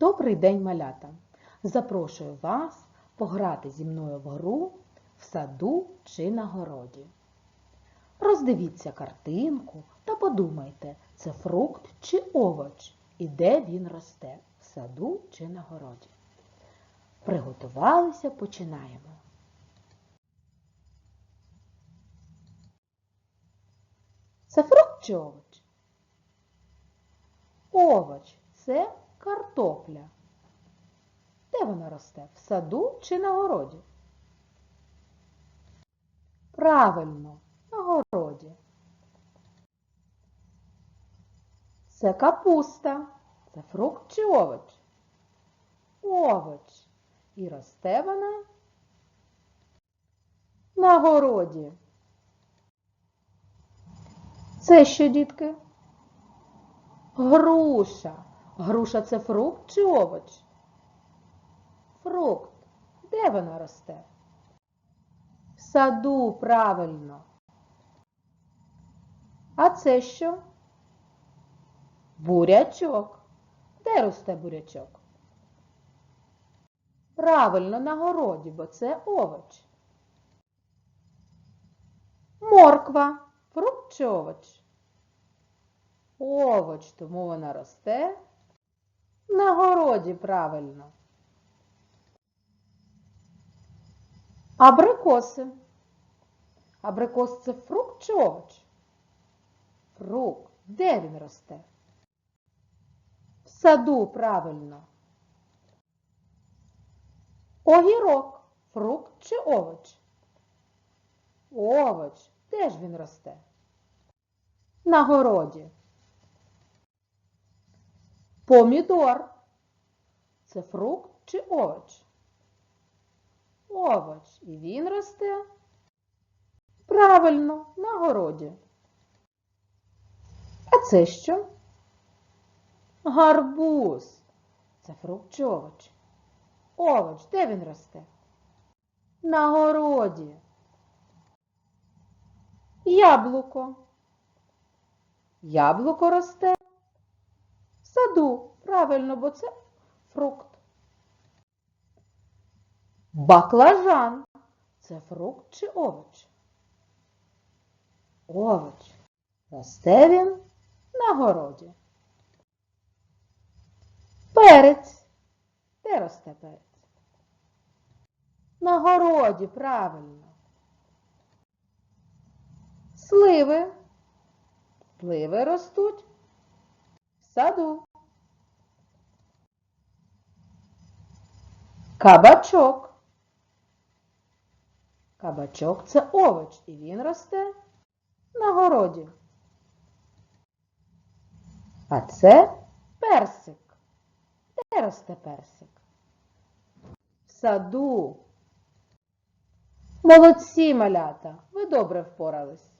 Добрий день, малята! Запрошую вас пограти зі мною в гру в саду чи на городі. Роздивіться картинку та подумайте, це фрукт чи овоч і де він росте в саду чи на городі. Приготувалися, починаємо. Це фрукт чи овоч? Овоч це картопля. Де вона росте? В саду чи на городі? Правильно, на городі. Це капуста. Це фрукт чи овоч? Овоч. І росте вона на городі. Це що, дітки? Груша. Груша це фрукт чи овоч? Фрукт. Де вона росте? В саду, правильно. А це що? Бурячок. Де росте бурячок? Правильно, на городі, бо це овоч. Морква. Фрукт чи овоч? Овоч, тому вона росте на городі правильно. Абрикоси. Абрикос це фрукт чи овоч? Фрукт. Де він росте? В саду правильно. Огірок. Фрукт чи овоч? Овоч. Де ж він росте? На городі. Помідор. Це фрукт чи овоч? Овоч. І він росте? Правильно, на городі. А це що? Гарбуз. Це фрукт чи овоч? Овоч. Де він росте? На городі. Яблуко. Яблуко росте саду. Правильно, бо це фрукт. Баклажан. Це фрукт чи овоч? Овоч. Росте він на городі. Перець. Де росте перець? На городі, правильно. Сливи. Сливи ростуть в саду. Кабачок. Кабачок це овоч, і він росте на городі. А це персик. Де росте персик? В саду. Молодці, малята, ви добре впорались.